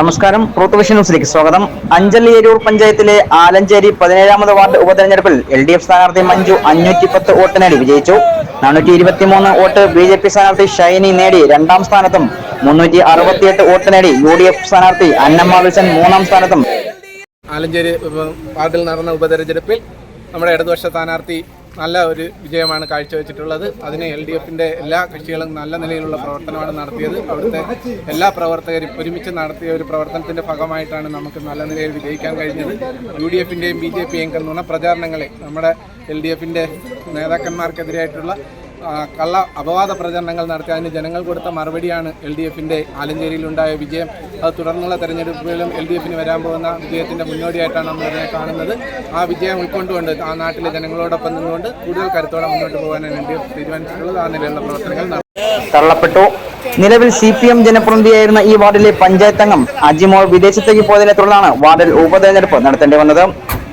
നമസ്കാരം. പ്രൂത്തുവിഷൻ ന്യൂസിലേക്ക് സ്വാഗതം. അഞ്ചലി പഞ്ചായത്തിലെ ആലഞ്ചേരി പതിനേഴാമത് വാർഡ് ഉപതെരഞ്ഞെടുപ്പിൽ എൽ ഡി എഫ് സ്ഥാനാർത്ഥി മഞ്ജു അഞ്ഞൂറ്റി പത്ത് വോട്ട് നേടി വിജയിച്ചു. നാനൂറ്റി ഇരുപത്തിമൂന്ന് വോട്ട് ബി ജെ പി സ്ഥാനാർത്ഥി ഷൈനി നേടി രണ്ടാം സ്ഥാനത്തും മുന്നൂറ്റി അറുപത്തിയെട്ട് വോട്ട് നേടി യു ഡി എഫ് സ്ഥാനാർത്ഥി അന്നമ്മ വിൽസൺ മൂന്നാം സ്ഥാനത്തും. ആലഞ്ചേരി വാർഡിൽ നടന്ന ഉപതെരഞ്ഞെടുപ്പിൽ നമ്മുടെ ഇടതുപക്ഷ സ്ഥാനാർത്ഥി നല്ല ഒരു വിജയമാണ് കാഴ്ചവെച്ചിട്ടുള്ളത്. അതിന് എൽ ഡി എഫിന്റെ എല്ലാ കക്ഷികളും നല്ല നിലയിലുള്ള പ്രവർത്തനമാണ് നടത്തിയത്. അവിടുത്തെ എല്ലാ പ്രവർത്തകരും ഒരുമിച്ച് നടത്തിയ ഒരു പ്രവർത്തനത്തിന്റെ ഭാഗമായിട്ടാണ് നമുക്ക് നല്ല നിലയിൽ വിജയിക്കാൻ കഴിഞ്ഞത്. യു ഡി എഫിന്റെയും ബി ജെ പിയെയും നുണ പ്രചാരണങ്ങളെ നമ്മുടെ എൽ ഡി എഫിന്റെ നേതാക്കന്മാർക്കെതിരായിട്ടുള്ള കള്ള അപവാദ പ്രചരണങ്ങൾ നടത്തി അതിന് ജനങ്ങൾ കൊടുത്ത മറുപടിയാണ് എൽ ഡി എഫിന്റെ ആലഞ്ചേരിയിലുണ്ടായ വിജയം. അത് തുടർന്നുള്ള തെരഞ്ഞെടുപ്പുകളിലും എൽ ഡി എഫിന് വരാൻ പോകുന്ന വിജയത്തിന്റെ മുന്നോടിയായിട്ടാണ് നമ്മൾ ഇതിനെ കാണുന്നത്. ആ വിജയം ഉൾക്കൊണ്ടുകൊണ്ട് ആ നാട്ടിലെ ജനങ്ങളോടൊപ്പം നിന്നുകൊണ്ട് കൂടുതൽ കരുത്തോടെ മുന്നോട്ട് പോകാനാണ് എൽ ഡി എഫ് തീരുമാനിച്ചിട്ടുള്ളത്. ആ നിലയിലുള്ള പ്രവർത്തനങ്ങൾ തള്ളപ്പെട്ടു. നിലവിൽ സി പി എം ജനപ്രതിനിധിയായിരുന്ന ഈ വാർഡിലെ പഞ്ചായത്ത് അംഗം അജിമോൾ വിദേശത്തേക്ക് പോയതിനെ തുടർന്നാണ് വാർഡിൽ ഉപതെരഞ്ഞെടുപ്പ് നടത്തേണ്ടി വന്നത്.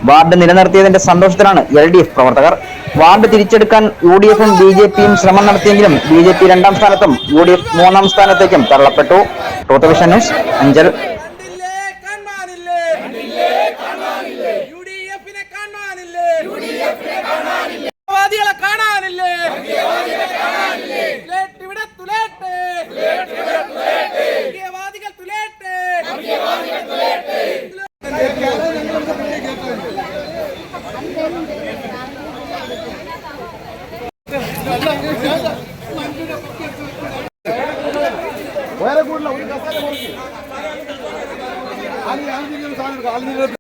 വാർഡ് നിലനിർത്തിയതിന്റെ സന്തോഷത്തിലാണ് എൽ ഡി എഫ് പ്രവർത്തകർ വാർഡ് തിരിച്ചെടുക്കാൻ യു ഡി എഫും ബി ജെ പിയും ശ്രമം നടത്തിയെങ്കിലും ബി ജെ പി രണ്ടാം സ്ഥാനത്തും യു ഡി എഫ് മൂന്നാം സ്ഥാനത്തേക്കും തള്ളപ്പെട്ടു. ടൂത്ത് ന്യൂസ് അഞ്ചൽ. കൂടല ഒരു കസാല കുറയ്ക്ക് ആലി ആലിജിക്കുന്ന സാധനം ആലിജിക്കുന്ന